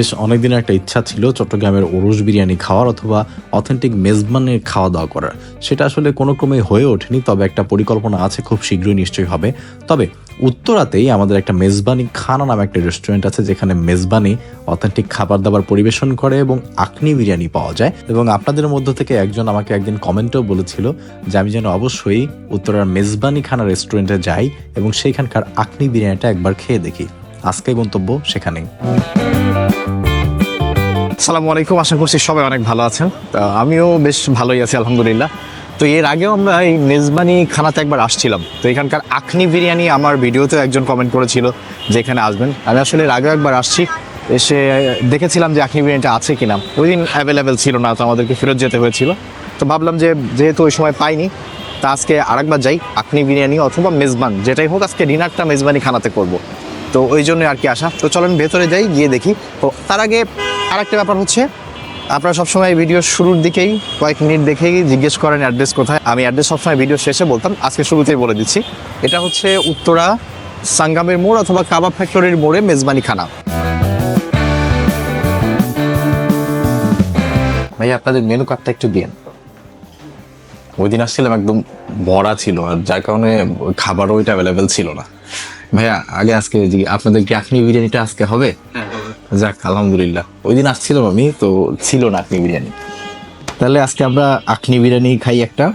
বেশ অনেকদিনের একটা ইচ্ছা ছিল চট্টগ্রামের ওরস বিরিয়ানি খাওয়ার অথবা অথেন্টিক মেজবানের খাওয়া দাওয়া করার। সেটা আসলে কোনো ক্রমে হয়ে ওঠেনি, তবে একটা পরিকল্পনা আছে, খুব শীঘ্রই নিশ্চয়ই হবে। তবে উত্তরাতেই আমাদের একটা মেজবানি খানা নামে একটা রেস্টুরেন্ট আছে, যেখানে মেজবানি অথেন্টিক খাবার দাবার পরিবেশন করে এবং আকনি বিরিয়ানি পাওয়া যায়। এবং আপনাদের মধ্য থেকে একজন আমাকে একদিন কমেন্টেও বলেছিল যে, আমি যেন অবশ্যই উত্তরার মেজবানি খানা রেস্টুরেন্টে যাই এবং সেইখানকার আকনি বিরিয়ানিটা একবার খেয়ে দেখি। আজকে গন্তব্য সেখানেই। আসসালামু আলাইকুম, আশা করছি সবাই অনেক ভালো আছেন। আমিও বেশ ভালোই আছি, আলহামদুলিল্লাহ। তো এর আগেও আমরা এই মেজবানি খানাতে একবার আসছিলাম। তো এখানকার আখনি বিরিয়ানি আমার ভিডিওতে একজন কমেন্ট করেছিল যে এখানে আসবেন। আমি আসলে এর আগেও একবার আসছি, এসে দেখেছিলাম যে আখনি বিরিয়ানিটা আছে কিনা। ওই দিন অ্যাভেলেবেল ছিল না, তো আমাদেরকে ফেরত যেতে হয়েছিল। তো ভাবলাম যে যেহেতু ওই সময় পাইনি, তা আজকে আরেকবার যাই, আখনি বিরিয়ানি অথবা মেজবান, যেটাই হোক আজকে ডিনারটা মেজবানি খানাতে করব। তো ওই জন্য আর কি আসা। তো চলেন ভেতরে যাই, গিয়ে দেখি। তো তার আগে আরেকটা ব্যাপার হচ্ছে, আপনারা সবসময় ভিডিও শুরুর দিকেই কয়েক মিনিট দেখেই জিজ্ঞেস করেন অ্যাড্রেস কোথায়। আমি অ্যাড্রেস সবসময় ভিডিও শেষে বলতাম, আজকে শুরুতেই বলে দিচ্ছি। এটা হচ্ছে উত্তরা সাঙ্গামের মোড় অথবা কাবাব ফ্যাক্টরির মোড়ে মেজবানি খানা। ভাই আপনাদের মেনু কার্ডটা একটু দিন ওই দিন আসছিলাম, একদম ভরা ছিল, আর যার কারণে খাবারও ওইটা অ্যাভেলেবেল ছিল না। ভাইয়া আগে আজকে আপনাদের কি আখনি বিরিয়ানিটা আজকে হবে? যাক আলহামদুলিল্লাহ। ওই দিন আসছিলাম আমি তো ছিল না আখনি বিরিয়ানি। তাহলে আজকে আমরা আখনি বিরিয়ানি খাই একটা।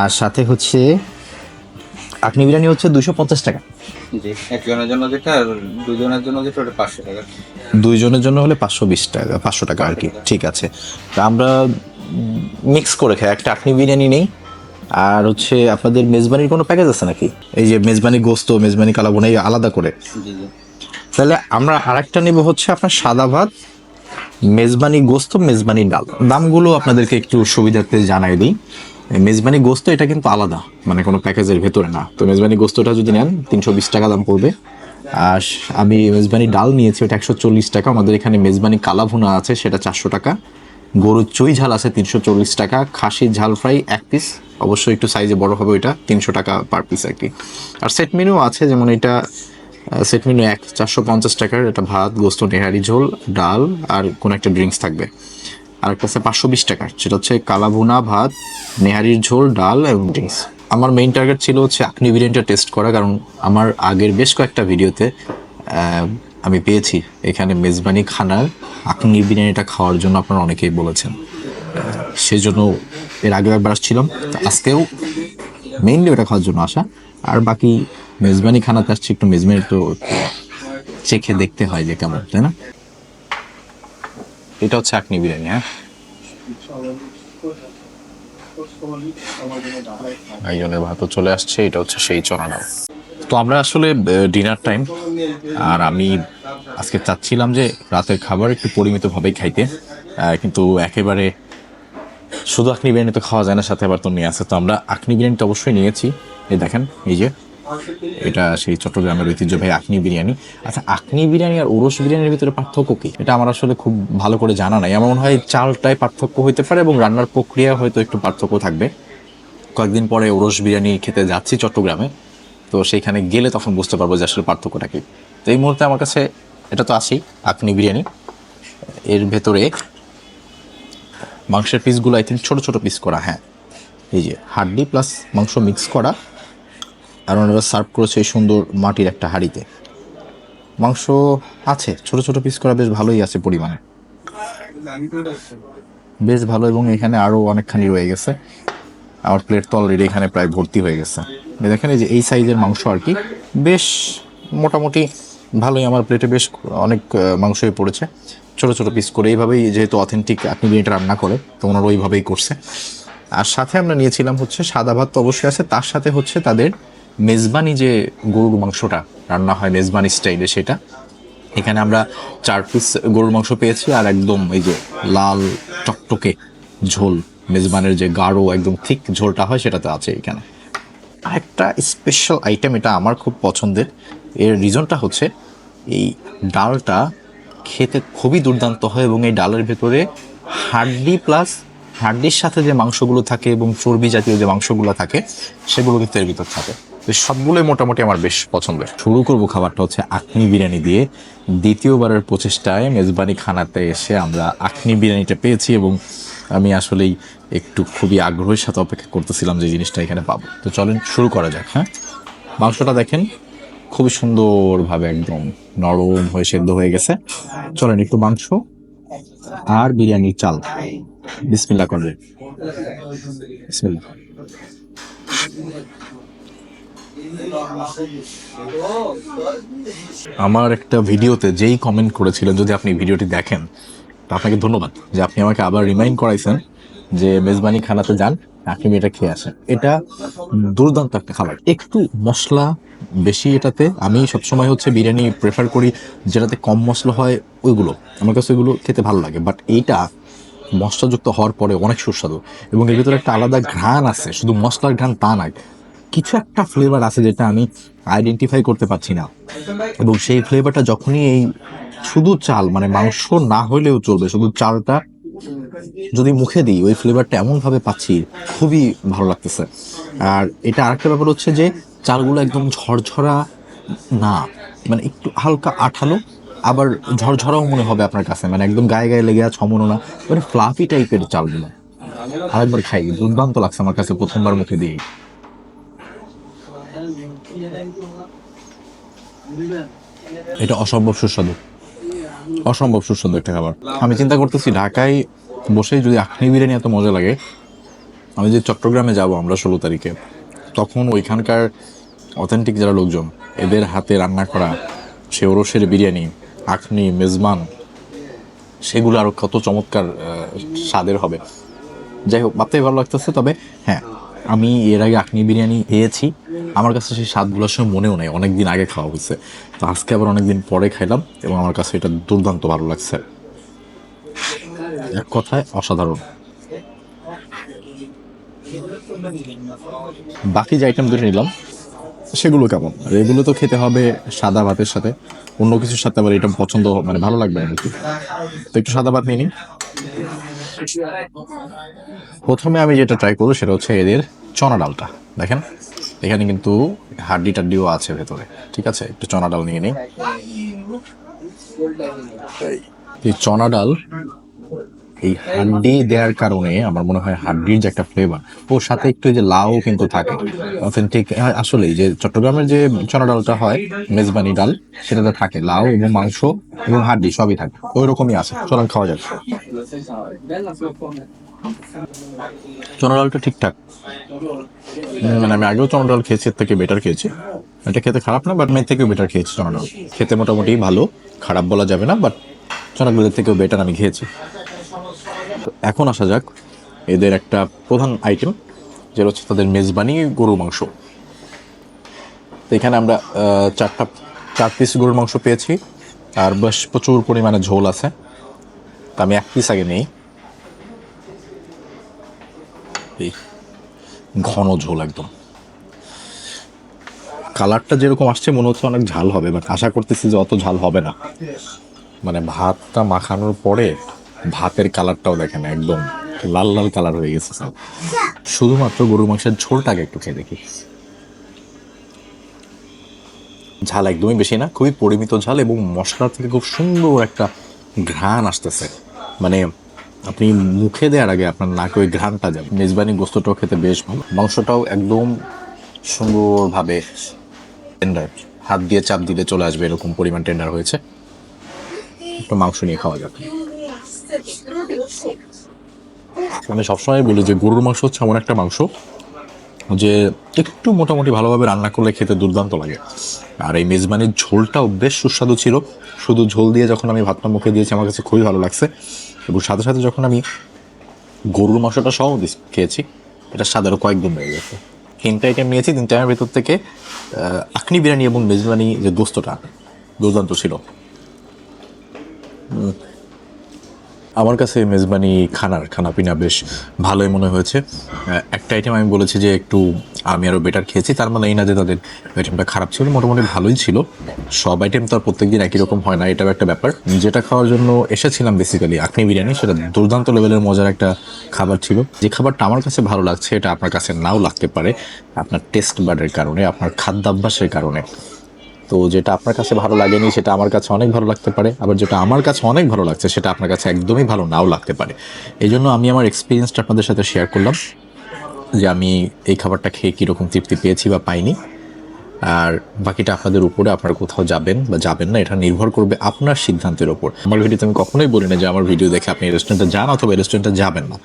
আর সাথে হচ্ছে আখনি বিরিয়ানি হচ্ছে দুশো পঞ্চাশ টাকা। একজনের জন্য যেটা দুজনের জন্য যেটা ওটা পাঁচশো টাকা। দুইজনের জন্য হলে পাঁচশো বিশ টাকা পাঁচশো টাকা আর কি ঠিক আছে। তা আমরা মিক্স করে খাই একটা আখনি বিরিয়ানি নেই আর হচ্ছে আপনাদের মেজবানির কোনো প্যাকেজ আছে নাকি? এই যে মেজবানি গোস্ত মেজবানি কালাবোনা এই আলাদা করে। তাহলে আমরা আরেকটা নেব হচ্ছে আপনার সাদা ভাত মেজবানি গোস্ত মেজবানি ডাল। দামগুলো আপনাদেরকে একটু সুবিধার্থে জানাই দিই। মেজবানি গোস্ত এটা কিন্তু আলাদা মানে কোনো প্যাকেজের ভেতরে না। তো মেজবানি গোস্তটা যদি নেন তিনশো বিশ টাকা দাম পড়বে। আর আমি মেজবানি ডাল নিয়েছি ওটা একশো চল্লিশ টাকা। আমাদের এখানে মেজবানি কালা ভুনা আছে সেটা চারশো টাকা। গরুর চুই ঝাল আছে তিনশো চল্লিশ টাকা, খাসির ঝাল ফ্রাই এক পিস অবশ্যই একটু সাইজে বড় হবে ওইটা, তিনশো টাকা পার পিস আর কি। আর সেট মেনু আছে, যেমন এটা সেট মেনু এক, চারশো পঞ্চাশ টাকার, এটা ভাত, গোস্ত, নেহারি, ঝোল, ডাল আর কোনো একটা ড্রিঙ্কস থাকবে। আর একটা আছে পাঁচশো বিশ টাকার, সেটা হচ্ছে কালাভুনা ভাত, নেহারির ঝোল, ডাল এবং ড্রিঙ্কস আমার মেইন টার্গেট ছিল হচ্ছে আখনি বিরিয়ানিটা টেস্ট করা, কারণ আমার আগের বেশ কয়েকটা ভিডিওতে আমি পেয়েছি। এখানে মেজবানি খানার আখনি বিরিয়ানিটা খাওয়ার জন্য আপনারা অনেকেই বলেছেন। সেই জন্য এর আগে একবার আসছিলাম। আজকেও মেইনলি ওটা খাওয়ার জন্য আসা। আর বাকি মেজবানি খানাতে আসছে একটু মেজবানি তো চেখে দেখতে হয় যে কেমন, তাই না? এটা হচ্ছে আকনি বিরিয়ানি হ্যাঁ? একজনের ভাতও চলে আসছে, এটা হচ্ছে সেই চড়ানো তো আমরা আসলে ডিনার টাইম আর আমি আজকে চাচ্ছিলাম যে রাতের খাবার একটু পরিমিতভাবেই খাইতে কিন্তু একেবারে শুধু আখনি বিরিয়ানি তো খাওয়া যায় না, সাথে আবার তো নিয়ে আসে তো আমরা আখনি বিরিয়ানিটা অবশ্যই নিয়েছি। এই দেখেন, এই যে, এটা সেই চট্টগ্রামের ঐতিহ্যবাহী আখনি বিরিয়ানি। আচ্ছা আখনি বিরিয়ানি আর ওরস বিরিয়ানির ভিতরে পার্থক্য কি? এটা আমার আসলে খুব ভালো করে জানা নাই। আমার মনে হয় চালটাই পার্থক্য হইতে পারে এবং রান্নার প্রক্রিয়া হয়তো একটু পার্থক্য থাকবে। কয়েকদিন পরে ওরস বিরিয়ানি খেতে যাচ্ছি চট্টগ্রামে। তো সেইখানে গেলে তখন বুঝতে পারব যে আসলে পার্থক্যটা কি। তো এই মুহূর্তে আমার কাছে এটা তো আসি আখনি বিরিয়ানি এর ভেতরে মাংসের পিসগুলো আই থিঙ্ক ছোটো ছোটো পিস করা হ্যাঁ। এই যে হাড্ডি প্লাস মাংস মিক্স করা আর ওনারা সার্ভ করেছে এই সুন্দর মাটির একটা হাঁড়িতে। মাংস আছে ছোট ছোট পিস করা বেশ ভালোই আছে পরিমাণে। বেশ ভালো এবং এখানে আরও অনেকখানি রয়ে গেছে। আমার প্লেট তো অলরেডি এখানে প্রায় ভর্তি হয়ে গেছে। দেখেন, এই যে এই সাইজের মাংস আর কি, বেশ মোটামুটি ভালোই আমার প্লেটে বেশ অনেক মাংসই পড়েছে। ছোট ছোট পিস করে এইভাবেই যেহেতু অথেন্টিক আপনি বিরিয়ানিটা রান্না করে তো ওনারা ওইভাবেই করছে। আর সাথে আমরা নিয়েছিলাম হচ্ছে সাদা ভাত তো অবশ্যই আছে, তার সাথে হচ্ছে তাদের মেজবানি যে গরুর মাংসটা রান্না হয়, মেজবানি স্টাইলে সেটা। এখানে আমরা চার পিস গরুর মাংস পেয়েছি, আর একদম এই যে লাল টকটকে ঝোল মেজবানের যে গাঢ় একদম ঠিক ঝোলটা হয়, সেটাতে আছে এখানে। আরেকটা স্পেশাল আইটেম এটা আমার খুব পছন্দের। এর রিজনটা হচ্ছে, এই ডালটা খেতে খুবই দুর্দান্ত হয় এবং এই ডালের ভেতরে হাড্ডি প্লাস হাড্ডির সাথে যে মাংসগুলো থাকে এবং চর্বি জাতীয় যে মাংসগুলো থাকে, সেগুলো কিন্তু এর ভিতর থাকে। তো সবগুলোই মোটামুটি আমার বেশ পছন্দের। শুরু করব খাবারটা হচ্ছে আখনি বিরিয়ানি দিয়ে। দ্বিতীয়বারের প্রচেষ্টায় মেজবানি খানাতে এসে আমরা আখনি বিরিয়ানিটা পেয়েছি এবং আমি আসলেই একটু খুবই আগ্রহের সাথে অপেক্ষা করতেছিলাম যে জিনিসটা এখানে পাবো। তো চলেন শুরু করা যাক হ্যাঁ? মাংসটা দেখেন, খুবই সুন্দরভাবে একদম নরম হয়ে সেদ্ধ হয়ে গেছে। চলেন একটু মাংস আর বিরিয়ানির চাল। বিসমিল্লা করবে আমার একটা ভিডিওতে যেই কমেন্ট করেছিলেন, যদি আপনি ভিডিওটি দেখেন আপনাকে ধন্যবাদ যে আপনি আমাকে আবার রিমাইন্ড করাইছেন যে মেজবানি খানাতে যান, আপনি এটা খেয়ে আসেন। এটা দুর্দান্ত একটা খাবার। একটু মশলা বেশি এটাতে, আমি সবসময় হচ্ছে বিরিয়ানি প্রেফার করি, যেটাতে কম মশলা হয়, ওইগুলো। আমার কাছে ওইগুলো খেতে ভালো লাগে বাট এইটা মশলাযুক্ত হওয়ার পরে অনেক সুস্বাদু। এবং এর ভিতরে একটা আলাদা ঘ্রাণ আছে, শুধু মশলার ঘ্রাণ তা নয়। কিছু একটা ফ্লেভার আছে যেটা আমি আইডেন্টিফাই করতে পারছি না। এবং সেই ফ্লেভারটা যখনই এই শুধু চাল মানে মাংস না হলেও চলবে, শুধু চালটা যদি মুখে দিই, ওই ফ্লেভারটা এমন ভাবে পাচ্ছি, খুবই ভালো লাগতেছে। আর এটা আরেকটা ব্যাপার হচ্ছে যে, চালগুলো একদম ঝরঝরা না মানে একটু হালকা আঠালো, আবার ঝরঝরাও মনে হবে আপনার কাছে মানে একদম গায়ে গায়ে লেগে আছে, অমনও না মানে ফ্লাফি টাইপের চালগুলো। আরেকবার খাই, দুর্দান্ত লাগছে আমার কাছে প্রথমবার মুখে দিয়ে এটা অসম্ভব সুস্বাদু। অসম্ভব সুস্বাদু একটা খাবার। আমি চিন্তা করতেছি, ঢাকায় বসেই যদি আখনি বিরিয়ানি এত মজা লাগে, আমি যে চট্টগ্রামে যাব আমরা ষোলো তারিখে, তখন ওইখানকার অথেন্টিক যারা লোকজন, এদের হাতে রান্না করা সে ওরসের বিরিয়ানি, আখনি মেজমান সেগুলো আরও কত চমৎকার স্বাদের হবে। যাই হোক, ভাবতেই ভালো লাগতেছে, তবে হ্যাঁ আমি এর আগে আখনি বিরিয়ানি খেয়েছি। আমার কাছে সেই স্বাদগুলোর সময় মনেও নেই অনেক দিন আগে খাওয়া হয়েছে। তো আজকে আবার অনেক দিন পরে খাইলাম এবং আমার কাছে এটা দুর্দান্ত ভালো লাগছে। এক কথায় অসাধারণ। বাকি যে আইটেম দুটো নিলাম, সেগুলো কেমন? আর এগুলো তো খেতে হবে সাদা ভাতের সাথে। অন্য কিছুর সাথে আবার এটা পছন্দ মানে ভালো লাগবে না নাকি? তো একটু সাদা ভাত নিয়ে নিই। প্রথমে আমি যেটা ট্রাই করব সেটা হচ্ছে এদের চনা ডালটা। দেখেন। এখানে কিন্তু হাড্ডি টাড্ডিও আছে ভেতরে, ঠিক আছে? একটু চনা ডাল নিয়ে নিই। এই চনা ডাল, এই হাড্ডি দেওয়ার কারণে আমার মনে হয় হাড্ডির যে একটা ফ্লেভার ওর সাথে একটু যে লাউ কিন্তু থাকে। অথেন্টিক আসলে যে চট্টগ্রামের যে চনা ডালটা হয়, মেজবানি ডাল, সেটাতে থাকে লাউ এবং মাংস এবং হাড্ডি, সবই থাকে। ওই রকমই আছে। চলেন, খাওয়া যাক। চনা ডালটা ঠিকঠাক। মানে আমি আগেও চনা ডাল খেয়েছি, এর থেকে বেটার খেয়েছি। এটা খেতে খারাপ না বাট মেয়ের থেকেও বেটার খেয়েছি চনা ডাল। খেতে মোটামুটি ভালো, খারাপ বলা যাবে না বাট চনাগুলোর থেকেও বেটার আমি খেয়েছি। এখন আসা যাক, এদের একটা প্রধান আইটেম যেটা হচ্ছে তাদের মেজবানি গরুর মাংস। এখানে আমরা চারটা, চার পিস গরুর মাংস পেয়েছি, আর বেশ প্রচুর পরিমাণে ঝোল আছে। তা আমি এক পিস আগে নেই। এই ঘন ঝোল একদম। কালারটা যেরকম আসছে, মনে হচ্ছে অনেক ঝাল হবে বাট আশা করতেছি যে অত ঝাল হবে না। মানে ভাতটা মাখানোর পরে ভাতের কালারটাও দেখেন একদম লাল লাল কালার হয়ে গেছে সব। শুধুমাত্র গরু মাংসের ঝোলটাকে একটু খেয়ে দেখি। ঝাল একদমই বেশি না, খুবই পরিমিত ঝাল এবং মশলা থেকে খুব সুন্দর একটা ঘ্রাণ আসতেছে। মানে আপনি মুখে দেওয়ার আগে আপনার নাকে ওই ঘ্রাণটা যাবে মেজবানি গোস্তটাও খেতে বেশ ভালো। মাংসটাও একদম সুন্দরভাবে টেন্ডার হাত দিয়ে চাপ দিলে চলে আসবে, এরকম পরিমাণ টেন্ডার হয়েছে। একটু মাংস নিয়ে খাওয়া যাবে আমি সবসময় বলি যে গরুর মাংস হচ্ছে এমন একটা মাংস যে একটু মোটামুটি ভালোভাবে রান্না করলে খেতে দুর্দান্ত লাগে। আর এই মেজবানির ঝোলটাও বেশ সুস্বাদু ছিল। শুধু ঝোল দিয়ে যখন আমি ভাতটা মুখে দিয়েছি, আমার কাছে খুবই ভালো লাগছে। এবং সাথে সাথে যখন আমি গরুর মাংসটা সহ খেয়েছি, এটা সাদারও কয়েকদিন হয়ে গেছে। তিন আইটেম নিয়েছি, তিন টাইমের ভেতর থেকে আখনি বিরিয়ানি এবং মেজবানি যে গোস্তটা দুর্দান্ত ছিল। আমার কাছে মেজবানি খানার খানাপিনা বেশ ভালোই মনে হয়েছে। একটা আইটেম আমি বলেছি যে একটু আমি আরও বেটার খেয়েছি, তার মানে এই না যে তাদের আইটেমটা খারাপ ছিল, মোটামুটি ভালোই ছিল। সব আইটেম তো আর প্রত্যেকদিন একই রকম হয় না, এটাও একটা ব্যাপার। যেটা খাওয়ার জন্য এসেছিলাম বেসিক্যালি আখনি বিরিয়ানি, সেটা দুর্দান্ত লেভেলের মজার একটা খাবার ছিল। যে খাবারটা আমার কাছে ভালো লাগছে, এটা আপনার কাছে নাও লাগতে পারে, আপনার টেস্ট বাডের কারণে, আপনার খাদ্যাভ্যাসের কারণে। তো যেটা আপনার কাছে ভালো লাগেনি, সেটা আমার কাছে অনেক ভালো লাগতে পারে। আবার যেটা আমার কাছে অনেক ভালো লাগছে, সেটা আপনার কাছে একদমই ভালো নাও লাগতে পারে। এই জন্য আমি আমার এক্সপিরিয়েন্সটা আপনাদের সাথে শেয়ার করলাম, যে আমি এই খাবারটা খেয়ে কীরকম তৃপ্তি পেয়েছি বা পাইনি। আর বাকিটা আপনাদের উপরে আপনারা কোথাও যাবেন বা যাবেন না, এটা নির্ভর করবে আপনার সিদ্ধান্তের উপর। আমার ভিডিওতে আমি কখনোই বলি না যে আমার ভিডিও দেখে আপনি রেস্টুরেন্টে যান অথবা রেস্টুরেন্টে যাবেন না।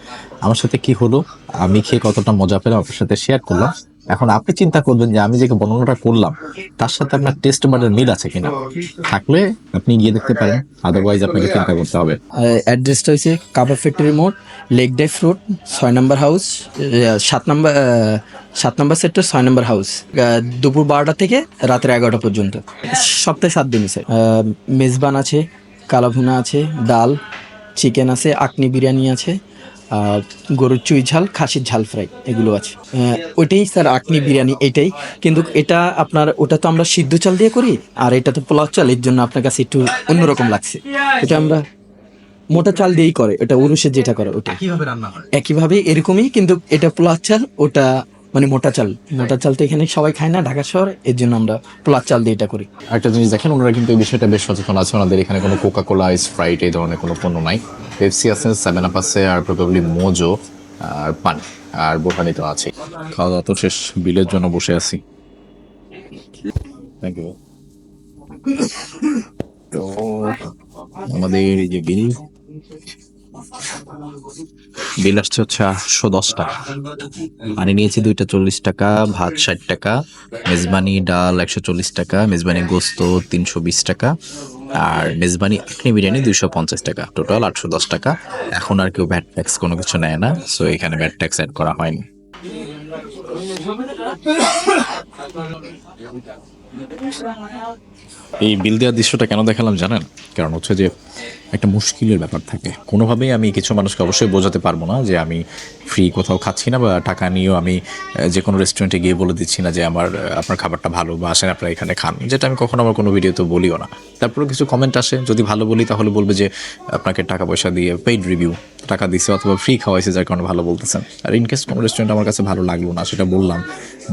আমার সাথে কি হলো, আমি খেয়ে কতটা মজা পেলাম আপনার সাথে শেয়ার করলাম। এখন আপনি চিন্তা করবেন যে আমি যে বর্ণনাটা করলাম, তার সাথে আপনার টেস্ট বার্ডের মিল আছে কিনা? থাকলে আপনি গিয়ে দেখতে পারেন আদারওয়াইজ আপনাকে চিন্তা করতে হবে। অ্যাড্রেসটা হচ্ছে কাবা ফ্যাক্টরি মোড় লেক ডেফ রোড ছয় নম্বর হাউস সাত নম্বর সাত নম্বর সেক্টর ছয় নম্বর হাউস দুপুর বারোটা থেকে রাতের এগারোটা পর্যন্ত। সপ্তাহে সাত দিনই স্যার মেজবান আছে, কালাভুনা আছে, ডাল চিকেন আছে, আকনি বিরিয়ানি আছে। গরুর চুই ঝাল খাসির ঝাল ফ্রাই এগুলো আছে। ওইটাই স্যার আকনি বিরিয়ানি এটাই। কিন্তু এটা আপনার ওটা তো আমরা সিদ্ধ চাল দিয়ে করি আর এটা তো পোলাও চাল এর জন্য আপনার কাছে একটু অন্যরকম লাগছে। এটা আমরা মোটা চাল দিয়েই করে এটা উরুষের যেটা করে ওটা। একইভাবে রান্না হয়। একইভাবে এরকমই কিন্তু এটা পোলাও চাল ওটা মানে মোটা চাল। মোটা চাল তো এখানে সবাই খায় না, ঢাকা শহর, এর জন্য আমরা পোলার চাল দিয়ে এটা করি। একটা জিনিস দেখেন, ওনারা কিন্তু এই বিষয়টা বেশ সচেতন আছে। ওনাদের এখানে কোনো কোকা কোলা স্প্রাইট এই ধরনের কোনো পণ্য নাই। পেপসি আছে সেভেন আপ আছে, আর প্রবাবলি মোজো আর পানি, আর বোটানি তো আছে খাওয়া দাওয়া তো শেষ, বিলের জন্য বসে আছি। থ্যাংক ইউ তো আমাদের এই যে বিল বিল আসছে হচ্ছে আটশো দশ টাকা। পানি নিয়েছি দুইটা চল্লিশ টাকা, ভাত ষাট টাকা, মেজবানি ডাল একশো চল্লিশ টাকা, মেজবানি গোস্ত তিনশো বিশ টাকা, আর মেজবানি আখনি বিরিয়ানি দুইশো পঞ্চাশ টাকা। টোটাল আটশো দশ টাকা। এখন আর কেউ ভ্যাট ট্যাক্স কোনো কিছু নেয় না সো এখানে ভ্যাট ট্যাক্স অ্যাড করা হয়নি। এই বিল দেওয়ার দৃশ্যটা কেন দেখালাম জানেন? কারণ হচ্ছে যে একটা মুশকিলের ব্যাপার থাকে। কোনোভাবেই আমি কিছু মানুষকে অবশ্যই বোঝাতে পারব না যে আমি ফ্রি কোথাও খাচ্ছি না বা টাকা নিয়েও আমি যে কোনো রেস্টুরেন্টে গিয়ে বলে দিচ্ছি না যে আমার আপনার খাবারটা ভালো বা আসেন আপনারা এখানে খান, যেটা আমি কখনো আমার কোনো ভিডিওতে বলিও না। তারপরেও কিছু কমেন্ট আসে, যদি ভালো বলি তাহলে বলবে যে আপনাকে টাকা পয়সা দিয়ে পেইড রিভিউ টাকা দিছে অথবা ফ্রি খাওয়াইছে যার কারণে ভালো বলতেছেন। আর ইনকেস কোনো রেস্টুরেন্ট আমার কাছে ভালো লাগল না, সেটা বললাম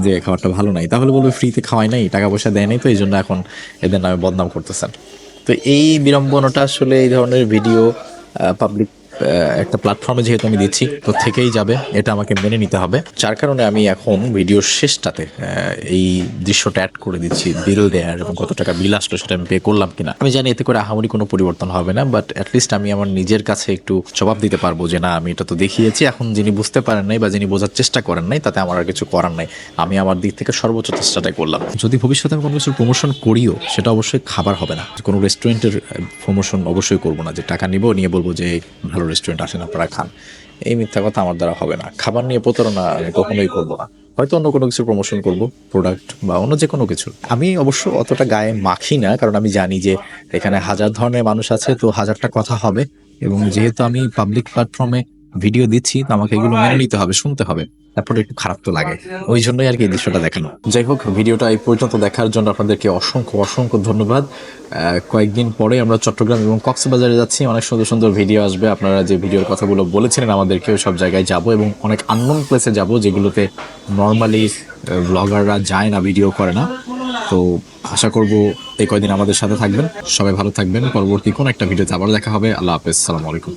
যে খাবারটা ভালো নাই, তাহলে বলবে ফ্রিতে খাওয়াই নাই, টাকা পয়সা দেয় নাই, তো এই জন্য এখন এদের নামে বদনাম করতেছেন। তো এই বিড়ম্বনাটা আসলে এই ধরনের ভিডিও পাবলিক একটা প্ল্যাটফর্মে যেহেতু আমি দিচ্ছি, তো থেকেই যাবে। এটা আমাকে মেনে নিতে হবে। যার কারণে আমি এখন ভিডিওর শেষটাতে এই দৃশ্যটা অ্যাড করে দিচ্ছি বিল দেয়ার এবং কত টাকা বিল আসলো সেটা আমি পে করলাম কিনা। আমি জানি এতে করে আহামরি কোনো পরিবর্তন হবে না বাট অ্যাটলিস্ট আমি আমার নিজের কাছে একটু জবাব দিতে পারব যে, না, আমি এটা তো দেখিয়েছি। এখন যিনি বুঝতে পারেন নাই বা যিনি বোঝার চেষ্টা করেন নাই, তাতে আমার আর কিছু করার নাই। আমি আমার দিক থেকে সর্বোচ্চ চেষ্টাটাই করলাম। যদি ভবিষ্যতে আমি কোনো কিছু প্রমোশন করিও, সেটা অবশ্যই খাবার হবে না। কোনো রেস্টুরেন্টের প্রমোশন অবশ্যই করব না। যে টাকা নিব, নিয়ে বলব যে, ভালো রেস্টুরেন্ট আসেন আপনারা খান। এই মিথ্যা কথা আমার দ্বারা হবে না। খাবার নিয়ে প্রতারণা আমি কখনোই করব না। হয়তো অন্য কোনো কিছু প্রমোশন করব প্রোডাক্ট বা অন্য যে কোনো কিছু। আমি অবশ্য অতটা গায়ে মাখি না, কারণ আমি জানি যে এখানে হাজার ধরনের মানুষ আছে, তো হাজারটা কথা হবে। এবং যেহেতু আমি পাবলিক প্ল্যাটফর্মে ভিডিও দিচ্ছি তো আমাকে এগুলো মেনে নিতে হবে শুনতে হবে। তারপরে একটু খারাপ তো লাগে। ওই জন্যই আর কি এই দৃশ্যটা দেখানো। যাই হোক ভিডিওটা এই পর্যন্ত দেখার জন্য আপনাদেরকে অসংখ্য অসংখ্য ধন্যবাদ। কয়েকদিন পরে আমরা চট্টগ্রাম এবং কক্সবাজারে যাচ্ছি। অনেক সুন্দর সুন্দর ভিডিও আসবে। আপনারা যে ভিডিওর কথাগুলো বলেছিলেন আমাদেরকে সব জায়গায় যাব এবং অনেক আননোন প্লেসে যাব যেগুলোতে নর্মালি ব্লগাররা যায় না ভিডিও করে না। তো আশা করব এই কয়দিন আমাদের সাথে থাকবেন। সবাই ভালো থাকবেন। পরবর্তী কোন একটা ভিডিওতে আবার দেখা হবে। আল্লাহ হাফেজ। সালাম আলাইকুম।